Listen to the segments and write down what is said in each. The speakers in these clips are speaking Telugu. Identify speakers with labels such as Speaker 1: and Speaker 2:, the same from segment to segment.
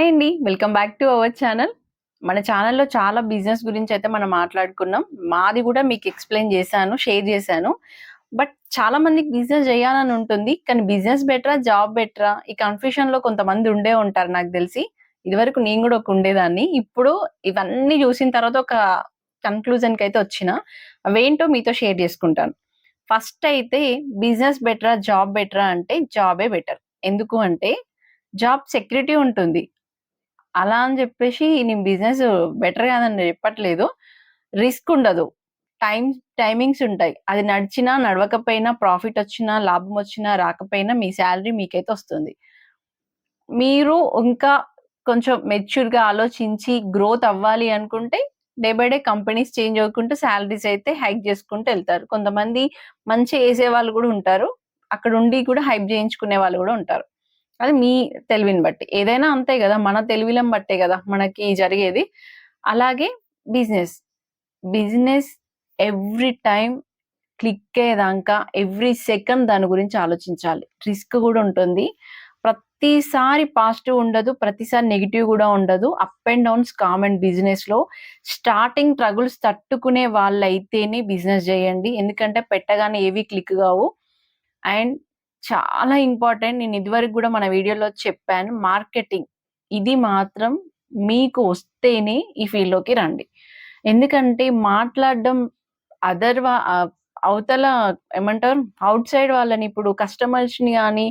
Speaker 1: హాయ్ అండి. Welcome back to our channel మన ఛానల్లో చాలా బిజినెస్ గురించి అయితే మనం మాట్లాడుకున్నాం. మాది కూడా మీకు ఎక్స్ప్లెయిన్ చేశాను షేర్ చేశాను. బట్ చాలా మందికి బిజినెస్ చేయాలని ఉంటుంది. కానీ బిజినెస్ బెటరా జాబ్ బెటరా ఈ కన్ఫ్యూషన్లో కొంతమంది ఉండే ఉంటారు నాకు తెలిసి. ఇదివరకు నేను కూడా ఒక ఉండేదాన్ని. ఇప్పుడు ఇవన్నీ చూసిన తర్వాత ఒక కన్క్లూజన్కి అయితే వచ్చిన. అవేంటో మీతో షేర్ చేసుకుంటాను. ఫస్ట్ అయితే బిజినెస్ బెటరా జాబ్ బెటరా అంటే జాబే బెటర్ ఎందుకు అంటే జాబ్ సెక్యూరిటీ ఉంటుంది. అలా అని చెప్పేసి నేను బిజినెస్ బెటర్ కాదని చెప్పట్లేదు. రిస్క్ ఉండదు. టైం టైమింగ్స్ ఉంటాయి. అది నడిచినా నడవకపోయినా ప్రాఫిట్ వచ్చినా లాభం వచ్చినా రాకపోయినా మీ శాలరీ మీకైతే వస్తుంది. మీరు ఇంకా కొంచెం మెచ్యూర్గా ఆలోచించి గ్రోత్ అవ్వాలి అనుకుంటే day by day companies change అవ్వకుంటూ salaries అయితే హైక్ చేసుకుంటూ వెళ్తారు. కొంతమంది మంచి వేసే వాళ్ళు కూడా ఉంటారు. అక్కడ ఉండి కూడా హైప్ చేయించుకునే వాళ్ళు కూడా ఉంటారు. అది మీ తెలివిని బట్టి. ఏదైనా అంతే కదా మన తెలివిలం బట్టే కదా మనకి జరిగేది. అలాగే business. Business every time click అయ్యేదాకా ఎవ్రీ సెకండ్ దాని గురించి ఆలోచించాలి. రిస్క్ కూడా ఉంటుంది. ప్రతిసారి పాజిటివ్ ఉండదు ప్రతిసారి నెగిటివ్ కూడా ఉండదు. అప్ అండ్ డౌన్స్ కామన్ బిజినెస్లో స్టార్టింగ్ ట్రగుల్స్ తట్టుకునే వాళ్ళైతేనే బిజినెస్ చేయండి. ఎందుకంటే పెట్టగానే ఏవి క్లిక్ కావు. అండ్ చాలా ఇంపార్టెంట్. నేను ఇదివరకు కూడా మన వీడియోలో చెప్పాను మార్కెటింగ్ ఇది మాత్రం మీకు వస్తేనే ఈ ఫీల్డ్లోకి రండి. ఎందుకంటే మాట్లాడడం అదర్ అవతల ఏమంటారు అవుట్ సైడ్ వాళ్ళని ఇప్పుడు కస్టమర్స్ని కానీ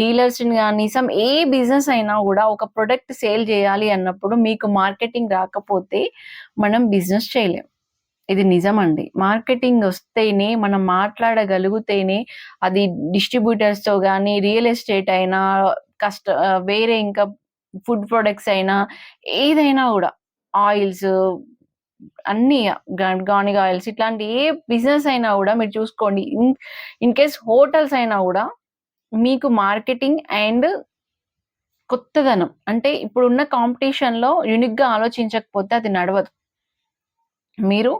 Speaker 1: డీలర్స్ని కానీ సమ్ ఏ బిజినెస్ అయినా కూడా ఒక ప్రొడక్ట్ సేల్ చేయాలి అన్నప్పుడు మీకు మార్కెటింగ్ రాకపోతే మనం బిజినెస్ చేయలేం. ఇది నిజమండి. మార్కెటింగ్ వస్తేనే మనం మాట్లాడగలిగితేనే అది డిస్ట్రిబ్యూటర్స్తో కానీ రియల్ ఎస్టేట్ అయినా కష్ట వేరే ఇంకా ఫుడ్ ప్రొడక్ట్స్ అయినా ఏదైనా కూడా ఆయిల్స్ అన్ని గానిగా ఆయిల్స్ ఇట్లాంటి ఏ బిజినెస్ అయినా కూడా మీరు చూసుకోండి. ఇన్ ఇన్ కేస్ హోటల్స్ అయినా కూడా మీకు మార్కెటింగ్ అండ్ కొత్తదనం అంటే ఇప్పుడున్న కాంపిటీషన్లో యూనిక్గా ఆలోచించకపోతే అది నడవదు. మీరు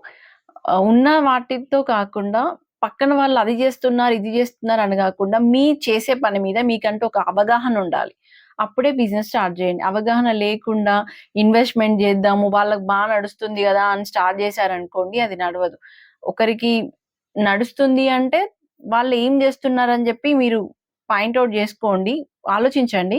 Speaker 1: ఉన్న వాటితో కాకుండా పక్కన వాళ్ళు అది చేస్తున్నారు ఇది చేస్తున్నారు అని కాకుండా మీ చేసే పని మీద మీకంటూ ఒక అవగాహన ఉండాలి. అప్పుడే బిజినెస్ స్టార్ట్ చేయండి. అవగాహన లేకుండా ఇన్వెస్ట్మెంట్ చేద్దాము వాళ్ళకి బాగా నడుస్తుంది కదా అని స్టార్ట్ చేశారనుకోండి అది నడవదు. ఒకరికి నడుస్తుంది అంటే వాళ్ళు ఏం చేస్తున్నారని చెప్పి మీరు పాయింట్అవుట్ చేసుకోండి ఆలోచించండి.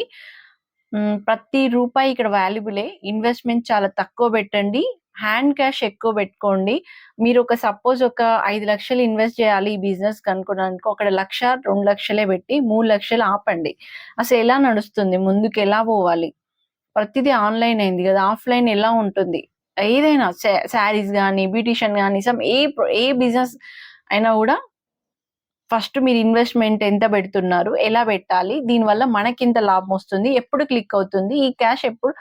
Speaker 1: ప్రతి రూపాయి ఇక్కడ వాల్యుబులే. ఇన్వెస్ట్మెంట్ చాలా తక్కువ పెట్టండి. హ్యాండ్ క్యాష్ ఎక్కువ పెట్టుకోండి. మీరు ఒక సపోజ్ ఒక ఐదు లక్షలు ఇన్వెస్ట్ చేయాలి ఈ బిజినెస్ కనుక్కోడానికి ఒక లక్ష రెండు లక్షలే పెట్టి మూడు లక్షలు ఆపండి. అసలు ఎలా నడుస్తుంది? ముందుకు ఎలా పోవాలి? ప్రతిదీ ఆన్లైన్ అయింది కదా ఆఫ్లైన్ ఎలా ఉంటుంది? ఏదైనా శారీస్ కానీ బ్యూటిషియన్ కానీ సమ్ ఏ ఏ బిజినెస్ అయినా కూడా ఫస్ట్ మీరు ఇన్వెస్ట్మెంట్ ఎంత పెడుతున్నారు ఎలా పెట్టాలి? దీనివల్ల మనకి ఇంత లాభం వస్తుంది ఎప్పుడు క్లిక్ అవుతుంది? ఈ క్యాష్ ఎప్పుడు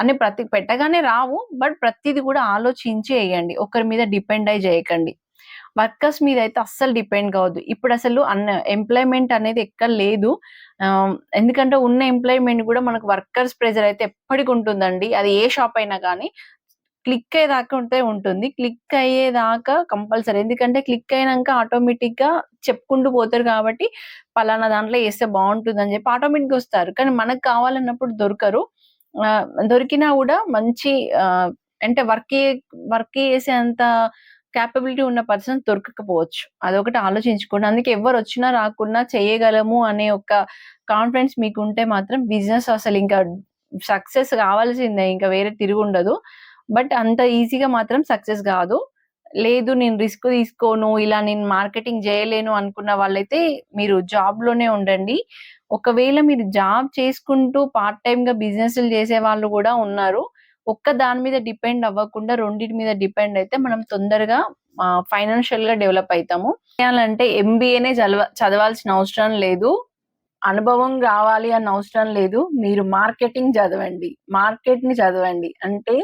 Speaker 1: అని ప్రతి పెట్టగానే రావు. బట్ ప్రతిది కూడా ఆలోచించి వేయండి. ఒకరి మీద డిపెండ్ అయి చేయకండి. వర్కర్స్ మీద అయితే అస్సలు డిపెండ్ కావద్దు. ఇప్పుడు అసలు అన్న ఎంప్లాయ్మెంట్ అనేది ఎక్కడ లేదు. ఎందుకంటే ఉన్న ఎంప్లాయ్మెంట్ కూడా మనకు వర్కర్స్ ప్రెజర్ అయితే ఎప్పటికి ఉంటుందండి. అది ఏ షాప్ అయినా కానీ క్లిక్ అయ్యేదాకా ఉంటే ఉంటుంది. క్లిక్ అయ్యేదాకా కంపల్సరీ. ఎందుకంటే క్లిక్ అయినాక ఆటోమేటిక్గా చెప్పుకుంటూ పోతారు కాబట్టి పలానా దాంట్లో వేస్తే బాగుంటుంది అని చెప్పి ఆటోమేటిక్ వస్తారు. కానీ మనకు కావాలన్నప్పుడు దొరకరు. దొరికినా కూడా మంచి అంటే వర్క్ వర్క్ చేసేంత క్యాపబిలిటీ ఉన్న పర్సన్ దొరకకపోవచ్చు. అదొకటి ఆలోచించుకోండి. అందుకే ఎవరు వచ్చినా రాకున్నా చేయగలము అనే ఒక కాన్ఫిడెన్స్ మీకు ఉంటే మాత్రం బిజినెస్ అసలు ఇంకా సక్సెస్ కావాల్సిందే ఇంకా వేరే తిరిగి ఉండదు బట్ అంత ఈజీగా మాత్రం సక్సెస్ కాదు. లేదు నేను రిస్క్ తీసుకోను ఇలా నేను మార్కెటింగ్ చేయలేను అనుకున్న వాళ్ళైతే మీరు జాబ్లోనే ఉండండి. ఒకవేళ మీరు జాబ్ చేసుకుంటూ పార్ట్ టైంగా గా బిజినెస్ చేసే వాళ్ళు కూడా ఉన్నారు. ఒక్క దాని మీద డిపెండ్ అవ్వకుండా రెండింటి మీద డిపెండ్ అయితే మనం తొందరగా ఫైనాన్షియల్గా డెవలప్ అవుతాము. చేయాలంటే ఎంబీఏనే చదవ చదవాల్సిన అవసరం లేదు. అనుభవం కావాలి అన్న అవసరం లేదు. మీరు మార్కెటింగ్ చదవండి. మార్కెట్ని చదవండి. అంటే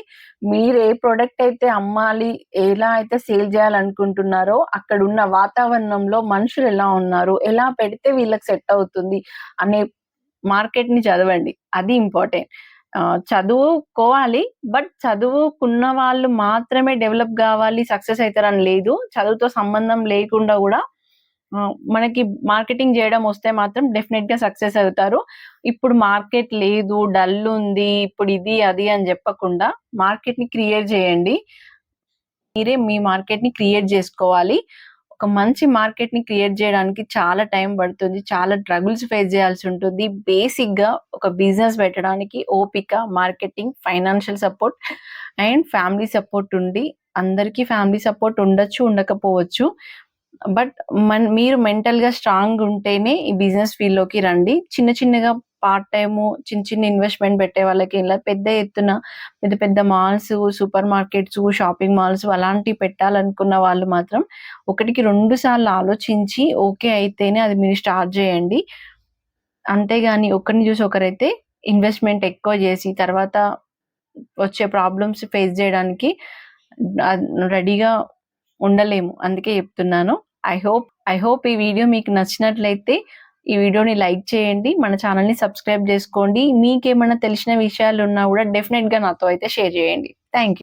Speaker 1: మీరు ఏ ప్రోడక్ట్ అయితే అమ్మాలి ఎలా అయితే సేల్ చేయాలనుకుంటున్నారో అక్కడ ఉన్న వాతావరణంలో మనుషులు ఎలా ఉన్నారు ఎలా పెడితే వీళ్ళకి సెట్ అవుతుంది అనే మార్కెట్ని చదవండి. అది ఇంపార్టెంట్. చదువుకోవాలి బట్ చదువుకున్న వాళ్ళు మాత్రమే డెవలప్ కావాలి సక్సెస్ అవుతారని లేదు. చదువుతో సంబంధం లేకుండా కూడా మనకి మార్కెటింగ్ చేయడం వస్తే మాత్రం డెఫినెట్గా సక్సెస్ అవుతారు. ఇప్పుడు మార్కెట్ లేదు, డల్ ఉంది, ఇప్పుడు ఇది, అది అని చెప్పకుండా మార్కెట్ని క్రియేట్ చేయండి మీరే మీ మార్కెట్ని క్రియేట్ చేసుకోవాలి ఒక మంచి మార్కెట్ని క్రియేట్ చేయడానికి చాలా టైం పడుతుంది. చాలా ట్రబుల్స్ ఫేస్ చేయాల్సి ఉంటుంది. బేసిక్గా ఒక బిజినెస్ పెట్టడానికి ఓపిక, marketing, financial support and family support ఉండి అందరికీ ఫ్యామిలీ సపోర్ట్ ఉండొచ్చు, ఉండకపోవచ్చు. బట్ మన్ మీరు మెంటల్‌గా స్ట్రాంగ్ ఉంటేనే ఈ బిజినెస్ ఫీల్డ్‌లోకి రండి. చిన్న చిన్నగా పార్ట్ టైము చిన్న చిన్న ఇన్వెస్ట్‌మెంట్ పెట్టే వాళ్ళకి ఇలా పెద్ద ఎత్తున పెద్ద పెద్ద malls, super markets, shopping malls అలాంటివి పెట్టాలనుకున్న వాళ్ళు మాత్రం ఒకటికి రెండు సార్లు ఆలోచించి ఓకే అయితేనే అది మీరు స్టార్ట్ చేయండి అంతేగాని ఒకరిని చూసి ఒకరైతే ఇన్వెస్ట్‌మెంట్ ఎక్కువ చేసి తర్వాత వచ్చే ప్రాబ్లమ్స్ ఫేస్ చేయడానికి రెడీగా ఉండలేము. అందుకే చెప్తున్నాను ఐ హోప్ ఐ హోప్ ఈ వీడియో మీకు నచ్చినట్లయితే ఈ వీడియోని లైక్ చేయండి. మన ఛానల్ని సబ్స్క్రైబ్ చేసుకోండి మీకేమైనా తెలిసిన విషయాలు ఉన్నా కూడా డెఫినెట్గా నాతో అయితే షేర్ చేయండి థ్యాంక్ యూ.